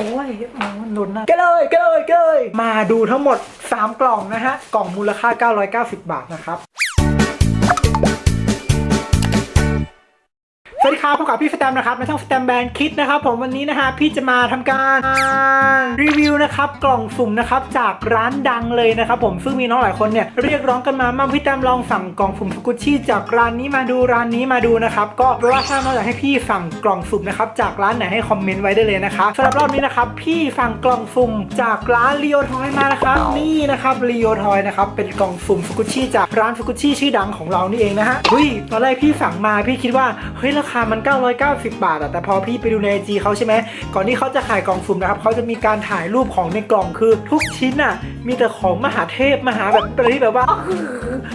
อ้ยโอ้ยหนุนนะก็เลยก็เลยก็เลยมาดูทั้งหมด 3 กล่องนะฮะ กล่องมูลค่า 990 บาทนะครับ สวัสดีครับพบกับพี่สแตมนะครับในช่องสแตมแบนคิดนะครับผมวันนี้นะฮะพี่จะมาทำการรีวิวนะครับกล่องสุ่มนะครับจากร้านดังเลยนะครับผมซึ่งมีน้องหลายคนเนี่ยเรียกร้องกันมามั่งพี่แตมลองสั่งกล่องสุ่มสกุชชี่จากร้านนี้มาดูร้านนี้มาดูนะครับก็แปลว่าถ้าน้องอยากให้พี่สั่งกล่องสุ่มนะครับจากร้านไหนให้คอมเมนต์ไว้ได้เลยนะครับสำหรับรอบนี้นะครับพี่สั่งกล่องสุ่มจากร้านลีโอทอยมานะครับนี่นะครับลีโอทอยนะครับเป็นกล่องสุ่มสกุชชี่จากร้านสกุชชี่ชื่อดังของเรานี่เองนะฮะเฮ้ยตอนแรกพี่สั่งมาพี่คิดว่าเฮ้ยราคามัน 990 บาทอะแต่พอพี่ไปดูในไอจีเขาใช่ไหมก่อนที่เขาจะขายกล่องสุ่มนะครับเขาจะมีการถ่ายรูปของในกล่องคือทุกชิ้นอะมีแต่ของมหาเทพมหาแบบอะไรที่แบบว่า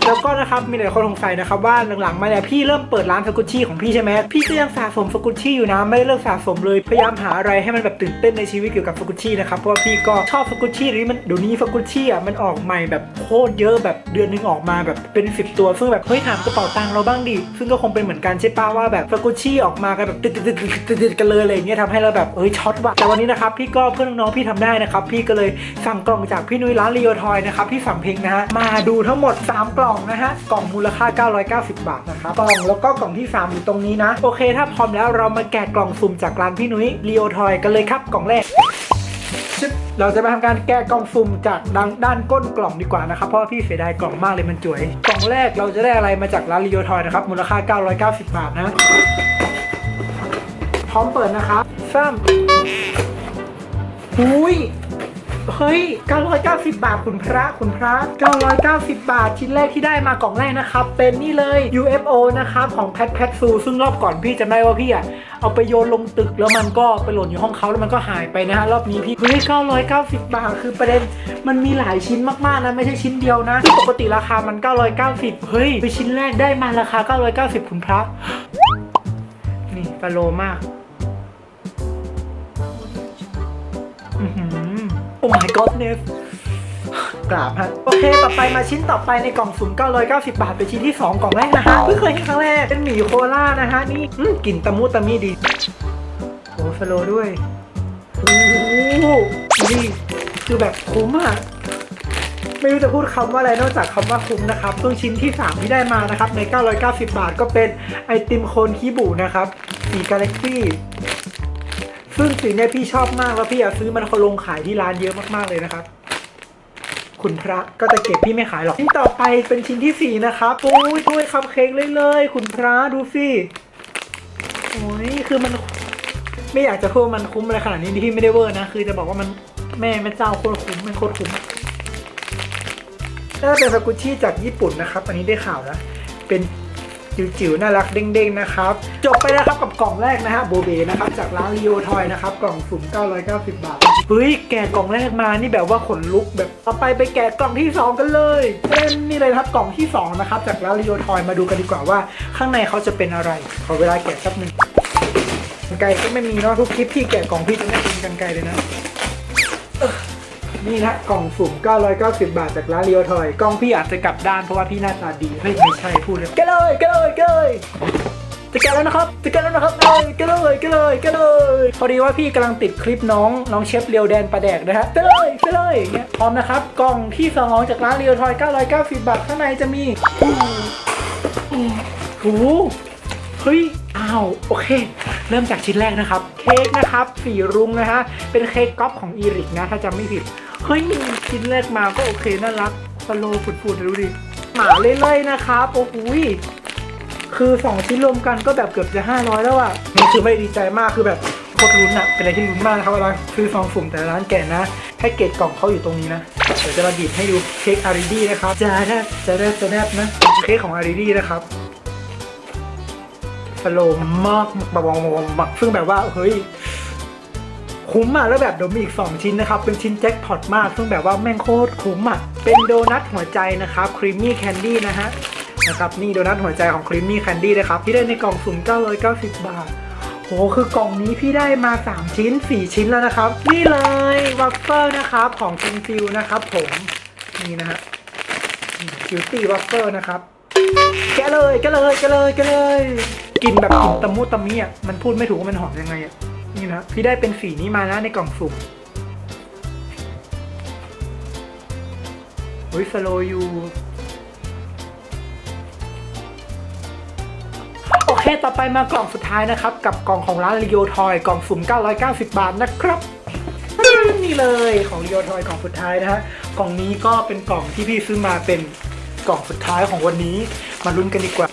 แล้วก็นะครับมีหลายคนสงสัยนะครับว่าหลังๆมาเนี่ยพี่เริ่มเปิดร้านสกุชชี่ของพี่ใช่ไหมพี่ก็ยังสะสมสกุชชี่อยู่นะไม่ได้เลิกสะสมเลยพยายามหาอะไรให้มันแบบตื่นเต้นในชีวิตเกี่ยวกับสกุชชี่นะครับเพราะว่าพี่ก็ชอบสกุชชี่นี้มันเดี๋ยวนี้สกุชชี่อะมันออกใหม่แบบโคตรเยอะแบบเดือนหนึงออกมาแบบเป็น 10 ตัว ซึ่งแบบเฮ้ยถามกระเป๋าตังค์เราบ้างดิซึ่งก็คงเป็นเหมือนกันใช่ป้าว่าแบบสกุชชี่ออกมากันแบบติดติดติดติดติดกันเลยอะไรเงี้ยทำให้เราแบบเอ้ยช็อตว่ะแต่วันนี้นะครับพี่ก็เพื่อนน้องพี่ทำได้นะครับพี่ก็เลยสั่งกล่องจากพี่นุ้ยร้านรีโอทอยนะครับพี่สั่งเพลงนะฮะมาดูทั้งหมด 3 กล่องนะฮะกล่องมูลค่า 990 บาทนะครับกล่องแล้วก็กล่องที่ 3 อยู่ตรงนี้นะ โอเค ถ้าพร้อมแล้วเรามาแกะกล่องสุ่มจากร้านพี่นุ้ยรีโอทอยกันเลยครับกล่องแรกเราจะมาทำการแกะกล่องสุ่มจากด้านด้านก้นกล่องดีกว่านะครับเพราะว่าพี่เสียดายกล่องมากเลยมันจ่วยกล่องแรกเราจะได้อะไรมาจากร้านรีโอทอยนะครับมูลค่า 990 บาทนะ พร้อมเปิดนะครับซ้ำหุย เฮ้ย 990 บาทคุณพระคุณพระ 990 บาท ชิ้นแรกที่ได้มากล่องแรกนะครับ เป็นนี่เลย UFO นะครับของแพทแพทซูซึ่งรอบก่อนพี่จำได้ว่าพี่อะเอาไปโยนลงตึกแล้วมันก็ไปหล่นอยู่ห้องเขาแล้วมันก็หายไปนะฮะรอบนี้พี่เฮ้ย990 บาท คือประเด็นมันมีหลายชิ้นมากๆนะไม่ใช่ชิ้นเดียวนะปกติราคามัน 990 เฮ้ยไปชิ้นแรกได้มาราคา 990 คุณพระ นี่ปลาโลมาก godness กราบฮะโอเค ต่อไปมาชิ้นต่อไปในกล่องสุ่ม990 บาท เป็นชิ้นที่ 2 กล่องแรกนะฮะ เพิ่งเคยเห็นครั้งแรก เป็นหมี่โคล่านะฮะ นี่อืมกลิ่นตะมุตะมีดี โอ้สโลว์ด้วยโอ้โหนี่คือแบบคุ้มอะไม่รู้จะพูดคำว่าอะไรนอกจากคำว่าคุ้มนะครับซึ่งชิ้นที่ 3 ที่ได้มานะครับ ใน 990 บาทก็เป็นไอติมโคนคีบูนะครับสีกาแล็กซี่ ซึ่งสีเนี่ยพี่ชอบมากแล้วพี่อยากซื้อมันเขาลงขายที่ร้านเยอะมากๆเลยนะครับ คุณพระก็จะเก็บพี่ไม่ขายหรอกชิ้นต่อไปเป็นชิ้นที่สี่นะครับโอ้ยถ้วยคัพเค้กเลยๆคุณพระดูสิโอ้ยคือมันไม่อยากจะพูดว่ามันคุ้มอะไรขนาดนี้ที่ไม่ได้เวอร์นะ คือจะบอกว่ามันแม่แม่เจ้าโคตรคุ้มมันโคตรคุ้มน่าจะเป็นสกุชชี่จากญี่ปุ่นนะครับ อันนี้ได้ข่าวนะ เป็น จิ๋วๆน่ารักเด้งๆนะครับ จบไปแล้วครับกับกล่องแรกนะฮะโบเบนะครับจากร้านรีโอทอยนะครับกล่องสุ่ม990 บาทเฮ้ยแกะกล่องแรกมานี่แบบว่าขนลุกแบบต่อไปไปแกะกล่องที่ 2 กันเลยเป็นนี่เลยครับกล่องที่2นะครับจากร้านรีโอทอยมาดูกันดีกว่าว่า ข้างในเขาจะเป็นอะไร ขอเวลาแกะแป๊บหนึ่งกันไกลก็ไม่มีเนาะทุกคลิปพี่แกะกล่องพี่จะไม่เป็นกันไกลเลยนะ นี่นะกล่องสุ่ม 990 บาทจากร้านเรียวทอย กล่องพี่อาจจะกลับด้านเพราะว่าพี่หน้าตาดีเฮ้ยไม่ใช่พูดเลยแกะเลยแกะเลยแกะเลยจะแกะแล้วนะครับจะแกะแล้วนะครับเลยแกะเลยแกะเลยแกะเลยพอดีว่าพี่กำลังติดคลิปน้องน้องเชฟเรียวแดนปลาแดกนะฮะแกะเลยแกะเลยอย่างเงี้ยพร้อมนะครับกล่องที่สองจากร้านเรียวทอย 990 บาทข้างในจะมีโอ้โหเฮ้ยอ้าวโอเค เริ่มจากชิ้นแรกนะครับ เค้กนะครับสีรุ้งนะฮะเป็นเค้กก๊อปของอีริกนะถ้าจำไม่ผิด เฮ้ยชิ้นแรกมาก็โอเคน่ารักสโลว์ฟุดๆดูดิหมาเล่ยๆนะครับโอ้โหคือ2ชิ้นรวมกันก็แบบเกือบจะ500แล้วอะนี่คือไม่ดีใจมากคือแบบโคตรลุ้นอะเป็นอะไรที่ลุ้นมากนะครับเวลาซื้อซองสุ่มแต่ละร้านแกะนะให้เกรดกล่องเขาอยู่ตรงนี้นะเดี๋ยวจะมาบีบให้ดูเค้กอาริดี้นะครับจะได้จะได้จะได้นะเค้กของอาริดี้นะครับสโลมากแบบแบบซึ่งแบบว่าเฮ้ย คุ้มอะแล้วแบบเดี๋ยวมีอีก 2 ชิ้นนะครับ เป็นชิ้นแจ็คพอตมากซึ่งแบบว่าแม่งโคตรคุ้มอะ เป็นโดนัทหัวใจนะครับครีมมี่แคนดี้นะฮะนะครับนี่โดนัทหัวใจของครีมมี่แคนดี้นะครับที่ได้ในกล่องสุ่ม990 บาทโหคือกล่องนี้พี่ได้มา 3 ชิ้น 4 ชิ้นแล้วนะครับ นี่เลยวัฟเฟิลนะครับของจินฟิวนะครับผมนี่นะฮะคิวตี้วัฟเฟิลนะครับแกเลยแกเลยแกเลยแกเลยกลินแบบกลินตะมุตะมิอะมันพูดไม่ถูกว่ามันหอมยังไงอะ นี่นะพี่ได้เป็นสีนี้มานะในกล่องสุ่มเฮ้ยสโลยูโอเคต่อไปมากล่องสุดท้ายนะครับ กับกล่องของร้าน Rio Toy กล่องสุ่ม 990 บาทนะครับนี่เลยของ Rio Toy กล่องสุดท้ายนะฮะกล่องนี้ก็เป็นกล่องที่พี่ซื้อมาเป็นกล่องสุดท้ายของวันนี้ มาลุ้นกันดีกว่า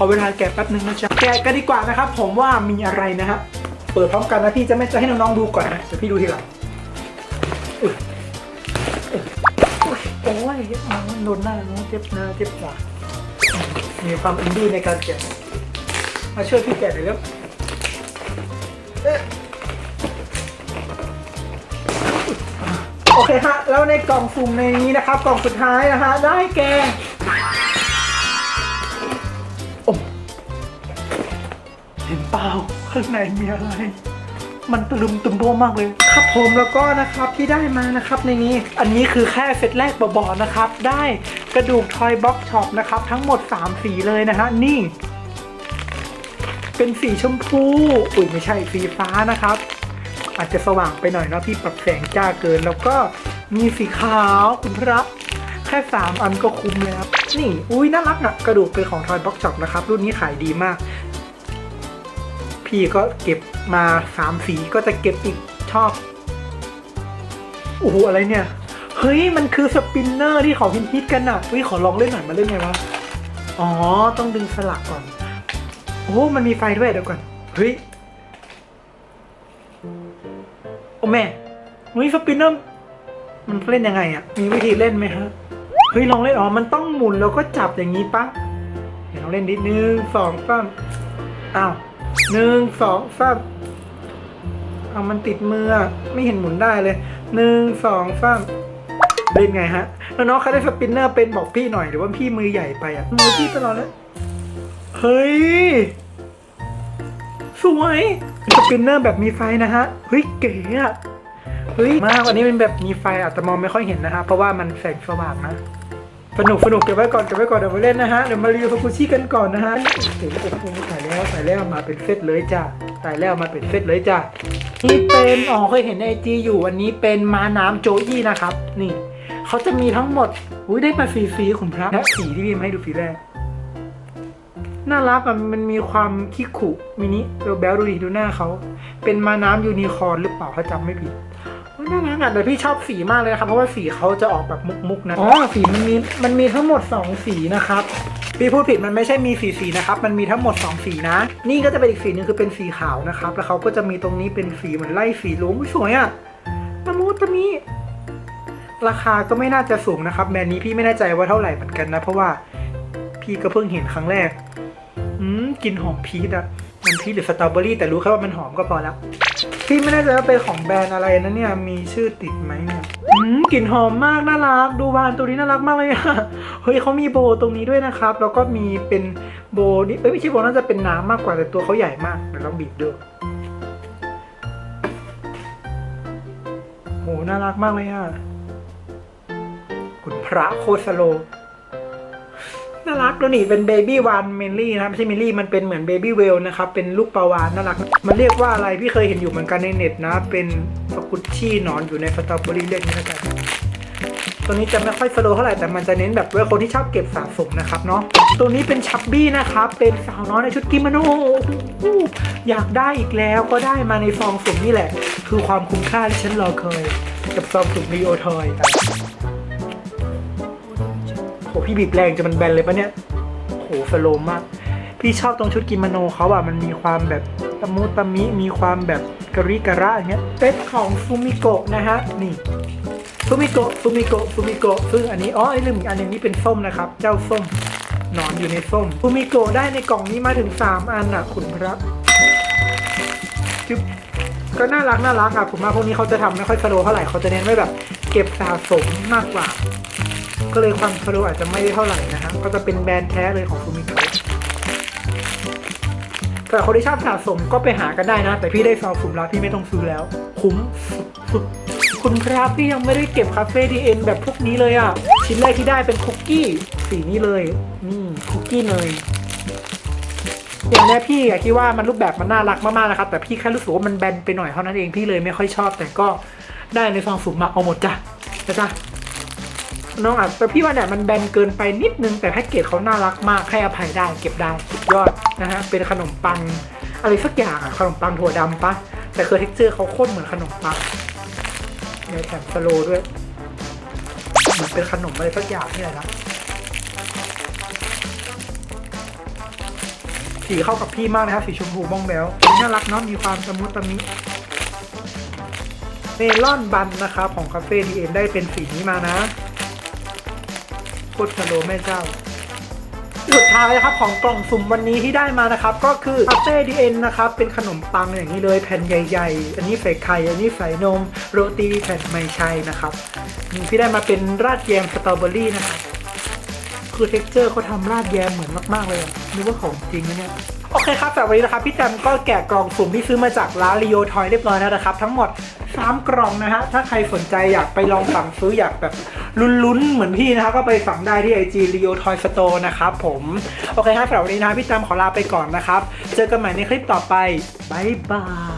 ขอเวลาแกะแป๊บนึงนะจ๊ะแกะกันดีกว่านะครับผมว่ามีอะไรนะฮะเปิดพร้อมกันนะพี่จะไม่จะให้น้องๆดูก่อนนะเดี๋ยวพี่ดูทีหลังอุ๊ยอุ๊ยโอ้ยมันโดนหน้าน้องเจ็บหน้าเจ็บหลังมีความอินดี้ในการแกะมาช่วยพี่แกะหน่อยเร็วโอเคฮะ แล้วในกล่องสุ่มในนี้นะครับ กล่องสุดท้ายนะฮะ ได้แก ข้างในมีอะไร มันตะลุมตุมโบมากเลยครับผมแล้วก็นะครับที่ได้มานะครับในนี้ อันนี้คือแค่เซตแรกบาๆนะครับ ได้กระดูกทอยบ็อกช็อปนะครับ ทั้งหมด 3 สีเลยนะฮะนี่ เป็นสีชมพู อุ้ยไม่ใช่สีฟ้านะครับ อาจจะสว่างไปหน่อยเนาะพี่ปรับแสงจ้าเกิน แล้วก็มีสีขาวคุณพระแค่ 3 อันก็คุ้มแล้ว นี่ อุ้ยน่ารักอะกระดูกเป็นของทอยบ็อกช็อปนะครับ รุ่นนี้ขายดีมาก พี่ก็เก็บมาสามสีก็จะเก็บอีกชอบโอ้โหอะไรเนี่ย เฮ้ย มันคือสปินเนอร์ที่เขาฮิตๆกันอะวิขอลองเล่นหน่อยมาเล่นไงวะ อ๋อ ต้องดึงสลักก่อน โอ้มันมีไฟด้วยเดี๋ยวก่อน เฮ้ย โอ้แม่เฮ้ยสปินเนอร์ มันเล่นยังไงอะมีวิธีเล่นไหมฮะ เฮ้ย ลองเล่น อ๋อ มันต้องหมุนแล้วก็จับอย่างนี้ปะเดี๋ยวลองเล่นดิหนึ่งสองสามอ้าว หนึ่งสองสามเอามันติดมือไม่เห็นหมุนได้เลยหนึ่งสองสามเล่นไงฮะแล้วน้องใครได้สปินเนอร์เป็นบอกพี่หน่อยหรือว่าพี่มือใหญ่ไปอะมือพี่ตลอดเลยเฮ้ย สวยสปินเนอร์แบบมีไฟนะฮะเฮ้ยเก๋อะเฮ้ยมากอันนี้เป็นแบบมีไฟอาจจะมองไม่ค่อยเห็นนะฮะเพราะว่ามันแสงสว่างนะ สนุกสนุกเก็บไว้ก่อนเก็บไว้ก่อนเดี๋ยวมาเล่นนะฮะเดี๋ยวมารีวิวฟากุชิกันก่อนนะฮะโอ้โหโอ้โหถ่ายแล้วถ่ายแล้วมาเป็นเซตเลยจ้าถ่ายแล้วมาเป็นเซตเลยจ้านี่เป็นอ๋อเคยเห็นในไอจีอยู่อันนี้เป็นม้าน้ำโจยี่นะครับ นี่เขาจะมีทั้งหมดอุ้ยได้มาสีสีคุณพระและสีที่พี่มาให้ดูสีแรกน่ารักอะมันมีความขี้ขุมินิเบลแบลดูดิดูหน้าเขาเป็นมาน้ำยูนิคอร์นหรือเปล่าเขาจำไม่ผิด น่ารักอะแต่พี่ชอบสีมากเลยนะครับ เพราะว่าสีเขาจะออกแบบมุกๆนะอ๋อสีมันมีมันมีทั้งหมด 2 สีนะครับพี่พูดผิดมันไม่ใช่มีสีสีนะครับ มันมีทั้งหมด 2 สีนะ นี่ก็จะเป็นอีกสีหนึงคือเป็นสีขาวนะครับ แล้วเขาก็จะมีตรงนี้เป็นสีเหมือนไล่สีลุ้งอุ๊ยสวยอะตะมูตะมีราคาก็ไม่น่าจะสูงนะครับแบรนด์นี้พี่ไม่แน่ใจว่าเท่าไหร่เหมือนกันนะ เพราะว่าพี่ก็เพิ่งเห็นครั้งแรก อืมกลินหอมพีชอะมันพีชหรือสตรอเบอรี่แต่รู้แค่ว่ามันหอมก็พอแล้ว พี่ไม่แน่ใจว่าเป็นของแบรนด์อะไรนะเนี่ย มีชื่อติดไหมเนี่ยอืมกลิ่นหอมมากน่ารัก ดูวานตัวนี้น่ารักมากเลยอะเฮ้ยเขามีโบตรงนี้ด้วยนะครับ แล้วก็มีเป็นโบนี่เอ้ยไม่ใช่โบน่าจะเป็นน้ำมากกว่าแต่ตัวเขาใหญ่มากเดี๋ยวลองบีบดูโหน่ารักมากเลยอะคุณพระโคสโล น่ารักแล้วนี่เป็นเบบี้วานเมนลี่นะครับไม่ใช่เมนลี่มันเป็นเหมือนเบบี้เวลนะครับเป็นลูกปลาวานน่ารัก มันเรียกว่าอะไรพี่เคยเห็นอยู่เหมือนกันในเน็ตนะ เป็นสกุชชี่หนอนอยู่ในสตรอเบอรี่เรียกนี้แล้วกันตัวนี้จะไม่ค่อยสโลว์เท่าไหร่แต่มันจะเน้นแบบเว่าคนที่ชอบเก็บสะสมนะครับเนาะตัวนี้เป็นชับบี้นะครับเป็นสาวน้อยในชุดกิโมโนอยากได้อีกแล้วก็ได้มาในซองสุ่มนี่แหละ คือความคุ้มค่าที่ฉันรอคอยกับซองสุ่มรีโอทอยครับ โหพี่บีบแรงจนมันแบนเลยปะเนี่ยโหสโลว์มาก พี่ชอบตรงชุดกิโมโนเขาอะมันมีความแบบตะมุตะมิมีความแบบกะริกะระอย่างเงี้ยเซตของฟูมิโกะนะฮะนี่ฟูมิโกะฟูมิโกะฟูมิโกะซึ่งอันนี้อ๋อไอ้ลืมอีกอันหนึงนี่เป็นส้มนะครับ เจ้าส้มหนอนอยู่ในส้มฟูมิโกะได้ในกล่องนี้มาถึง 3 อันอะคุณพระจึ๊บก็น่ารักน่ารักอะผมว่าพวกนี้เขาจะทำไม่ค่อยสโลเท่าไหร่เขาจะเน้นไว้แบบ เก็บสะสมมากกว่า ก็เลยความสโลว์อาจจะไม่ได้เท่าไหร่นะฮะก็จะเป็นแบรนด์แท้เลยของฟูมิโกะแต่คนที่ชอบสะสมก็ไปหากันได้นะ แต่พี่ได้ซองสุ่มแล้วพี่ไม่ต้องซื้อแล้ว คุ้มสุดคุณครับพี่ยังไม่ได้เก็บคาเฟ่ดีเอ็นแบบพวกนี้เลยอะ ชิ้นแรกที่ได้เป็นคุกกี้สีนี้เลย นี่คุกกี้เนยอย่างเนี้พี่คิดว่ามันรูปแบบมันน่ารักมากๆนะครับ แต่พี่แค่รู้สึกว่ามันแบนไปหน่อยเท่านั้นเองพี่เลยไม่ค่อยชอบ แต่ก็ได้ในซองสุ่มมาเอาหมดจ้ะนะจ๊ะ น้องอะแต่พี่ว่าเนี่ยมันแบนเกินไปนิดนึงแต่แพ็กเกจเขาน่ารักมากให้อภัยได้เก็บได้สุดยอดนะฮะเป็นขนมปังอะไรสักอย่างอะขนมปังถั่วดำปะแต่คือเท็กเจอร์เขาโคตรเหมือนขนมปังในแถมสโลด้วยเหมือนเป็นขนมอะไรสักอย่างนี่แหละนะสีเข้ากับพี่มากนะครับสีชมพูบ้องแบวน่ารักเนาะมีความตะมุตะมิเมลอนบันนะครับของคาเฟ่ดีเอ็นได้เป็นสีนี้มานะ โคตรสโลว์แม่เจ้าสุดท้ายนะครับของกล่องสุ่มวันนี้ที่ได้มานะครับ ก็คือคาเฟ่ดีเอ็นนะครับเป็นขนมปังอย่างนี้เลยแผ่นใหญ่ ๆ อันนี้ใส่ไข่อันนี้ใส่นมโรตีแผ่นไม่ใช่นะครับนี่พี่ได้มาเป็นราดแยมสตรอเบอรี่นะครับคือเท็กเจอร์เขาทำราดแยมเหมือนมากๆเลยนึกว่าของจริงนะเนี่ยโอเคครับแต่วันนี้นะครับพี่แจมก็แกะกล่องสุ่มที่ซื้อมาจากร้านรีโอทอยเรียบร้อยแล้วนะครับ ทั้งหมด 3 กล่องนะฮะถ้าใครสนใจอยากไปลองสั่งซื้ออยากแบบ ลุ้นๆ เหมือนพี่นะครับ ก็ไปสั่งได้ที่ IG Rio Toy Store นะครับผม โอเคครับสำหรับวันนี้นะพี่จมขอลาไปก่อนนะครับ เจอกันใหม่ในคลิปต่อไปบายบาย